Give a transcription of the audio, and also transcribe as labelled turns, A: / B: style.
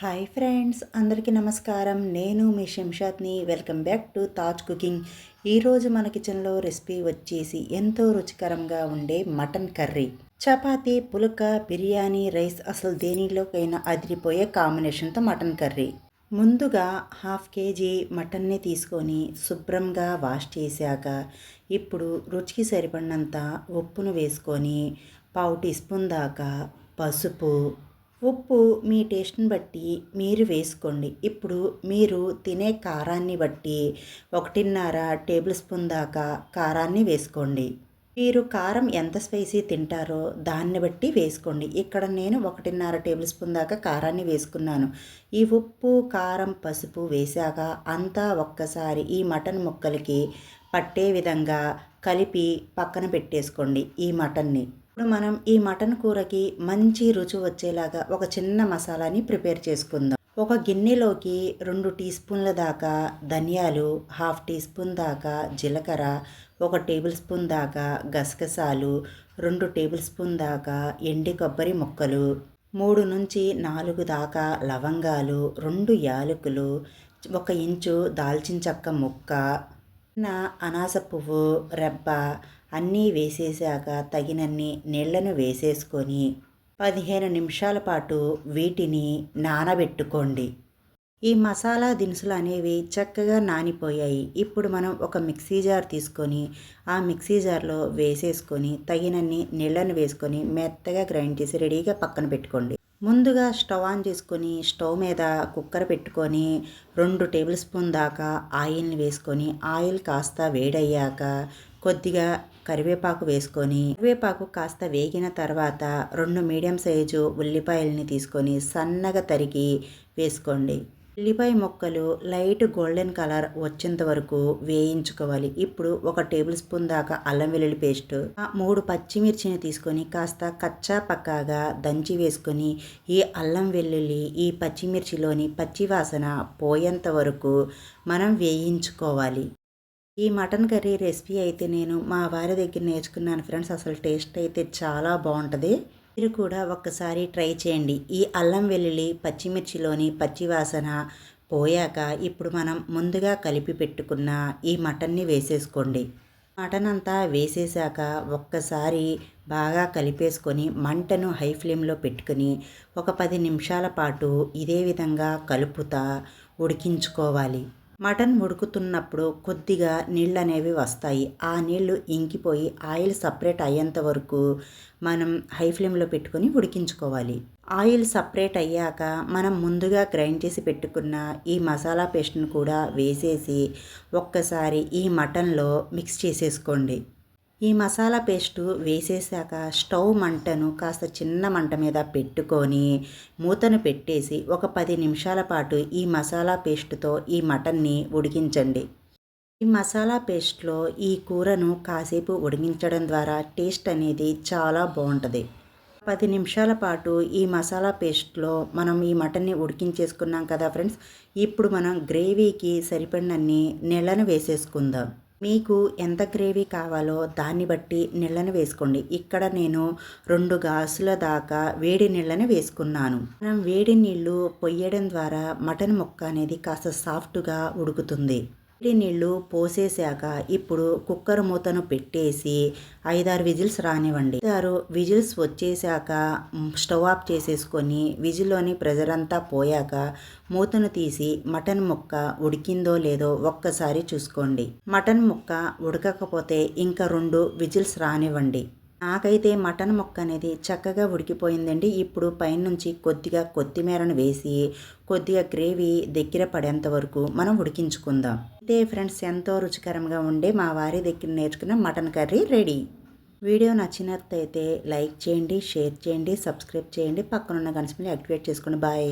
A: Hi friends అందరికీ నమస్కారం. నేను మీ శంషాద్ని. Welcome back to Taj cooking. ఈరోజు మన కిచెన్లో రెసిపీ వచ్చేసి ఎంతో రుచికరంగా ఉండే mutton curry. Chapati phulka biryani rice అసలు దేనిలోకైనా అదిరిపోయే కాంబినేషన్తో మటన్ కర్రీ. ముందుగా హాఫ్ కేజీ మటన్ని తీసుకొని శుభ్రంగా వాష్ చేశాక ఇప్పుడు రుచికి సరిపడినంత ఉప్పును వేసుకొని పావు టీ స్పూన్ దాకా పసుపు ఉప్పు మీ టేస్ట్ని బట్టి మీరు వేసుకోండి. ఇప్పుడు మీరు తినే కారాన్ని బట్టి ఒకటిన్నర టేబుల్ స్పూన్ దాకా కారాన్ని వేసుకోండి. మీరు కారం ఎంత స్పైసీ తింటారో దాన్ని బట్టి వేసుకోండి. ఇక్కడ నేను ఒకటిన్నర టేబుల్ స్పూన్ దాకా కారాన్ని వేసుకున్నాను. ఈ ఉప్పు కారం పసుపు వేశాక అంతా ఒక్కసారి ఈ మటన్ ముక్కలకి పట్టే విధంగా కలిపి పక్కన పెట్టేసుకోండి ఈ మటన్ని. ఇప్పుడు మనం ఈ మటన్ కూరకి మంచి రుచి వచ్చేలాగా ఒక చిన్న మసాలాని ప్రిపేర్ చేసుకుందాం. ఒక గిన్నెలోకి రెండు టీ స్పూన్ల దాకా ధనియాలు హాఫ్ టీ స్పూన్ దాకా జీలకర్ర ఒక టేబుల్ స్పూన్ దాకా గసగసాలు రెండు టేబుల్ స్పూన్ దాకా ఎండి కొబ్బరి ముక్కలు మూడు నుంచి నాలుగు దాకా లవంగాలు రెండు యాలకులు ఒక ఇంచు దాల్చిన చెక్క ముక్క అనాస పువ్వు రెబ్బ అన్నీ వేసేసాక తగినన్ని నీళ్ళను వేసేసుకొని పదిహేను నిమిషాల పాటు వీటిని నానబెట్టుకోండి. ఈ మసాలా దినుసులు అనేవి చక్కగా నానిపోయాయి. ఇప్పుడు మనం ఒక మిక్సీ జార్ తీసుకొని ఆ మిక్సీ జార్లో వేసేసుకొని తగినన్ని నీళ్ళను వేసుకొని మెత్తగా గ్రైండ్ చేసి రెడీగా పక్కన పెట్టుకోండి. ముందుగా స్టవ్ ఆన్ చేసుకొని స్టవ్ మీద కుక్కర్ పెట్టుకొని రెండు టేబుల్ స్పూన్ దాకా ఆయిల్ని వేసుకొని ఆయిల్ కాస్త వేడయ్యాక కొద్దిగా కరివేపాకు వేసుకొని కరివేపాకు కాస్త వేగిన తర్వాత రెండు మీడియం సైజు ఉల్లిపాయల్ని తీసుకొని సన్నగా తరిగి వేసుకోండి. ఉల్లిపాయ ముక్కలు లైట్ గోల్డెన్ కలర్ వచ్చేంత వరకు వేయించుకోవాలి. ఇప్పుడు ఒక టేబుల్ స్పూన్ దాకా అల్లం వెల్లుల్లి పేస్ట్ మూడు పచ్చిమిర్చిని తీసుకొని కాస్త కచ్చా పక్కాగా దంచి వేసుకొని ఈ అల్లం వెల్లుల్లి ఈ పచ్చిమిర్చిలోని పచ్చి వాసన పోయేంత వరకు మనం వేయించుకోవాలి. ఈ మటన్ కర్రీ రెసిపీ అయితే నేను మా వారి దగ్గర నేర్చుకున్నాను ఫ్రెండ్స్. అసలు టేస్ట్ అయితే చాలా బాగుంటుంది. మీరు కూడా ఒక్కసారి ట్రై చేయండి. ఈ అల్లం వెల్లుల్లి పచ్చిమిర్చిలోని పచ్చివాసన పోయాక ఇప్పుడు మనం ముందుగా కలిపి పెట్టుకున్న ఈ మటన్ని వేసేసుకోండి. మటన్ అంతా వేసేసాక ఒక్కసారి బాగా కలిపేసుకొని మంటను హై ఫ్లేమ్లో పెట్టుకుని ఒక పది నిమిషాల పాటు ఇదే విధంగా కలుపుతా ఉడికించుకోవాలి. మటన్ ఉడుకుతున్నప్పుడు కొద్దిగా నీళ్ళు అనేవి వస్తాయి. ఆ నీళ్ళు ఇంకిపోయి ఆయిల్ సపరేట్ అయ్యేంత వరకు మనం హై ఫ్లేమ్లో పెట్టుకొని ఉడికించుకోవాలి. ఆయిల్ సపరేట్ అయ్యాక మనం ముందుగా గ్రైండ్ చేసి పెట్టుకున్న ఈ మసాలా పేస్ట్ను కూడా వేసేసి ఒక్కసారి ఈ మటన్లో మిక్స్ చేసేసుకోండి. ఈ మసాలా పేస్టు వేసేసాక స్టవ్ మంటను కాస్త చిన్న మంట మీద పెట్టుకొని మూతను పెట్టేసి ఒక పది నిమిషాల పాటు ఈ మసాలా పేస్టుతో ఈ మటన్ని ఉడికించండి. ఈ మసాలా పేస్ట్లో ఈ కూరను కాసేపు ఉడికించడం ద్వారా టేస్ట్ అనేది చాలా బాగుంటుంది. పది నిమిషాల పాటు ఈ మసాలా పేస్ట్లో మనం ఈ మటన్ని ఉడికించేసుకున్నాం కదా ఫ్రెండ్స్ ఇప్పుడు మనం గ్రేవీకి సరిపడినన్ని నెలను వేసేసుకుందాం. మీకు ఎంత గ్రేవీ కావాలో దాన్ని బట్టి నీళ్ళని వేసుకోండి. ఇక్కడ నేను రెండు గాసుల దాకా వేడి నీళ్ళని వేసుకున్నాను. మనం వేడి నీళ్ళు పొయ్యడం ద్వారా మటన్ ముక్క అనేది కాస్త సాఫ్ట్గా ఉడుకుతుంది. వేడి నీళ్ళు పోసేసాక ఇప్పుడు కుక్కర్ మూతను పెట్టేసి ఐదారు విజిల్స్ రానివ్వండి. ఐదారు విజిల్స్ వచ్చేసాక స్టవ్ ఆఫ్ చేసేసుకొని విజిల్లోని ప్రెజర్ అంతా పోయాక మూతను తీసి మటన్ ముక్క ఉడికిందో లేదో ఒక్కసారి చూసుకోండి. మటన్ ముక్క ఉడకకపోతే ఇంకా రెండు విజిల్స్ రానివ్వండి. నాకైతే మటన్ ముక్క అనేది చక్కగా ఉడికిపోయిందండి. ఇప్పుడు పైనుంచి కొద్దిగా కొత్తిమీరను వేసి కొద్దిగా గ్రేవీ దగ్గర పడేంత వరకు మనం ఉడికించుకుందాం. ఇదే ఫ్రెండ్స్ ఎంతో రుచికరంగా ఉండే మా వారి దగ్గర నేర్చుకున్న మటన్ కర్రీ రెడీ. వీడియో నచ్చినట్లయితే లైక్ చేయండి షేర్ చేయండి సబ్స్క్రైబ్ చేయండి. పక్కనున్న గణిసి యాక్టివేట్ చేసుకోండి. బాయ్.